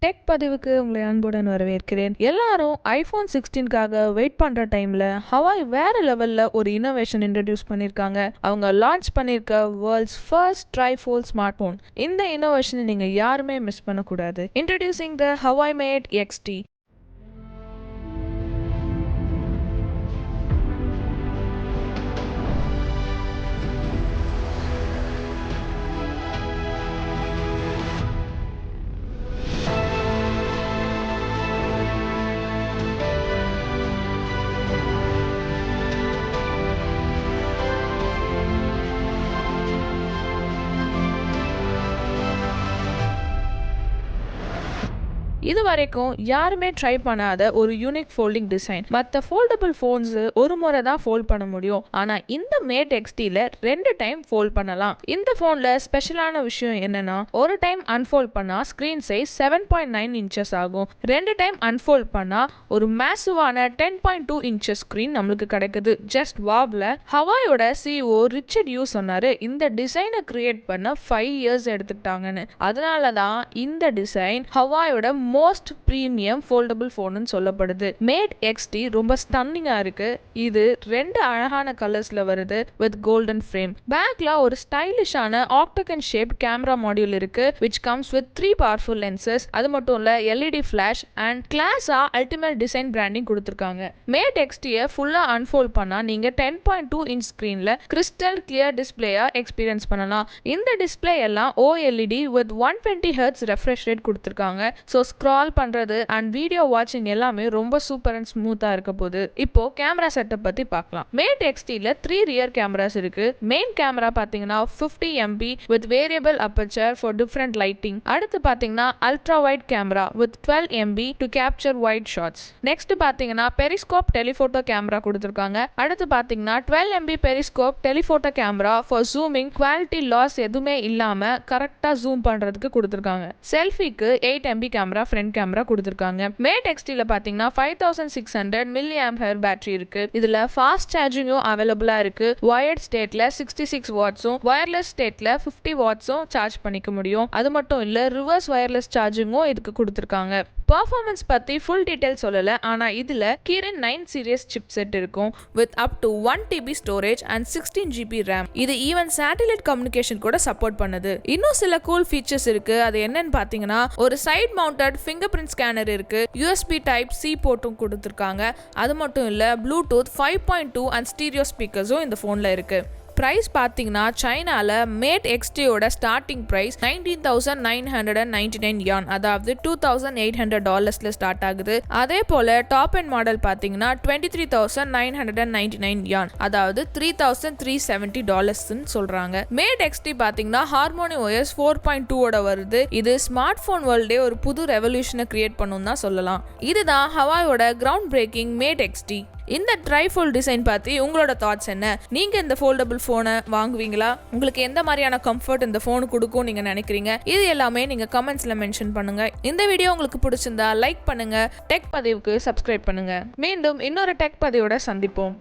Tech பதிவுக்கு உங்களை அன்புடன் வரவேற்கிறேன். எல்லாரும் ஐஃபோன் சிக்ஸ்டீன்காக வெயிட் பண்ற டைம்ல ஹவாய் வேற லெவல்ல ஒரு இன்னோவேஷன் இன்ட்ரடியூஸ் பண்ணிருக்காங்க. அவங்க லான்ச் பண்ணிருக்க world's first trifold smart phone இந்த இன்னோவேஷனை நீங்க யாருமே மிஸ் பண்ணக்கூடாது. Introducing the Huawei Mate XT இது வரைக்கும் யாருமே ட்ரை பண்ணாத ஒரு யூனிக் ஃபோல்டிங் டிசைன் மற்ற ஃபோல்டபுள் ஃபோன்ஸ் ஒரு முறை தான் ஃபோல்ட் பண்ண முடியும். ஆனால் இந்த மேட் எக்ஸ்டியில் ரெண்டு டைம் ஃபோல்ட் பண்ணலாம். இந்த ஃபோனில் ஸ்பெஷலான விஷயம் என்னன்னா ஒரு டைம் அன்ஃபோல்ட் பண்ணால் screen size seven point nine inches ஆகும். ரெண்டு டைம் அன்ஃபோல்ட் பண்ணால் ஒரு மேசுவான ten point two inches screen நம்மளுக்கு கிடைக்குது. ஜஸ்ட் வாவ்ல ஹவாயோட சிஓ ரிச்சர்ட் யூ சொன்னாரு இந்த டிசைனை கிரியேட் பண்ண ஃபைவ் இயர்ஸ் எடுத்துக்கிட்டாங்கன்னு. அதனால தான் இந்த டிசைன் ஹவாயோட மோஸ்ட் ப்ரீமியம் ஃபோல்டபுள் ஃபோனுன்னு சொல்லப்படுது. மேட் எக்ஸ்டி ரொம்ப ஸ்டன்னிங்காக இருக்கு. இது ரெண்டு அழகான கலர்ஸில் வருது வித் கோல்டன் ஃப்ரேம் பேக்ல ஒரு ஸ்டைலிஷான ஆக்டகன் ஷேப் கேமரா மாடியூல் இருக்கு which comes with three powerful lenses அது மட்டும் இல்ல எல்இடி ஃபிளாஷ் அண்ட் கிளாஸா அல்டிமேட் டிசைன் பிராண்டிங் கொடுத்துருக்காங்க. மேட் எக்ஸ்டியை ஃபுல்லாக அன்ஃபோல்ட் பண்ணால் நீங்கள் டென் பாயிண்ட் டூ இன்ச் ஸ்க்ரீனில் கிறிஸ்டல் கிளியர் டிஸ்பிளேயா எக்ஸ்பீரியன்ஸ் பண்ணலாம். இந்த டிஸ்பிளே எல்லாம் OLED with one twenty hertz refresh rate கொடுத்துருக்காங்க. ஸோ ஸ்க்ரால் பண்ணுறது அண்ட் வீடியோ வாட்சிங் எல்லாமே ரொம்ப சூப்பர் அண்ட் ஸ்மூத்தாக இருக்க போகுது. இப்போ கேமரா செட்டப் பற்றி பார்க்கலாம். மேட் எக்ஸ்டியில் த்ரீ ரியர் கேமராஸ் இருக்கு. மெயின் கேமரா பார்த்தீங்கன்னா fifty MP with variable aperture for different lighting அடுத்து பார்த்தீங்கன்னா ultra wide camera with twelve MP to capture wide shots next பார்த்தீங்கன்னா பெரிஸ்கோப் டெலிஃபோட்டோ கேமரா கொடுத்துருக்காங்க. அடுத்து பார்த்தீங்கன்னா twelve MP periscope telephoto camera for zooming quality loss எதுவுமே இல்லாமல் கரெக்டாக zoom பண்ணுறதுக்கு கொடுத்துருக்காங்க. செல்ஃபிக்கு eight MP camera front camera கொடுத்துருக்காங்க. மே டெக்ஸ்டில் பார்த்தீங்கன்னா five thousand six hundred milliampere battery இருக்கு. இதில் ஃபாஸ்ட் சார்ஜிங்கும் அவைலபிளாக இருக்கு. வயர்ட் ஸ்டேட்டில் சிக்ஸ்டி சிக்ஸ் வாட்ஸும் ஒயர்லெஸ் ஸ்டேட்டில் ஃபிஃப்டி வாட்ஸும் சார்ஜ் பண்ணிக்க முடியும். அது மட்டும் இல்லை ரிவர்ஸ் ஒயர்லெஸ் சார்ஜிங்கும் இதுக்கு கொடுத்துருக்காங்க. பர்ஃபார்மன்ஸ் பற்றி ஃபுல் டீட்டெயில் சொல்லலை. ஆனால் இதில் Kirin nine series chipset இருக்கும் with up to one TB storage and sixteen GB RAM இது ஈவன் சேட்டலைட் கம்யூனிகேஷன் கூட சப்போர்ட் பண்ணுது. இன்னும் சில கூல் ஃபீச்சர்ஸ் இருக்கு. அது என்னன்னு பார்த்தீங்கன்னா ஒரு side mounted fingerprint scanner இருக்கு யூஎஸ்பி டைப் சி போட்டும் கொடுத்துருக்காங்க. அது மட்டும் இல்லை Bluetooth five point two and stereo ஸ்பீக்கர்ஸும் இந்த ஃபோனில் இருக்கு. ப்ரைஸ் பார்த்தீங்கன்னா சைனாவில் Mate எக்ஸ்டியோட starting price nineteen thousand nine hundred and ninety nine yuan அதாவது டூ தௌசண்ட் எயிட் ஹண்ட்ரட் டாலர்ஸில் ஸ்டார்ட் ஆகுது. அதே போல் டாப் அண்ட் மாடல் பார்த்தீங்கன்னா twenty three thousand nine hundred and ninety nine yuan அதாவது த்ரீ தௌசண்ட் த்ரீ செவன்ட்டி டாலர்ஸ்ன்னு சொல்கிறாங்க Mate XT பார்த்தீங்கன்னா ஹார்மோனி ஓஎஸ் ஃபோர் பாயிண்ட் டூவோட வருது. இது ஸ்மார்ட் ஃபோன் வேர்ல்டே ஒரு புது ரெவல்யூஷனை கிரியேட் பண்ணும் தான் சொல்லலாம். இதுதான் ஹவாயோட கிரவுண்ட் பிரேக்கிங் மேட் எக்ஸ்டி இந்த ட்ரை ஃபோல்ட் டிசைன் பற்றி உங்களோட தாட்ஸ் என்ன? நீங்கள் இந்த ஃபோல்டபுள் ஃபோனை வாங்குவீங்களா? உங்களுக்கு எந்த மாதிரியான கம்ஃபர்ட் இந்த ஃபோனு கொடுக்கும் நீங்கள் நினைக்கிறீங்க? இது எல்லாமே நீங்கள் கமெண்ட்ஸில் மென்ஷன் பண்ணுங்க. இந்த வீடியோ உங்களுக்கு பிடிச்சிருந்தா லைக் பண்ணுங்க. டெக் பதிவுக்கு சப்ஸ்கிரைப் பண்ணுங்க. மீண்டும் இன்னொரு டெக் பதிவோட சந்திப்போம்.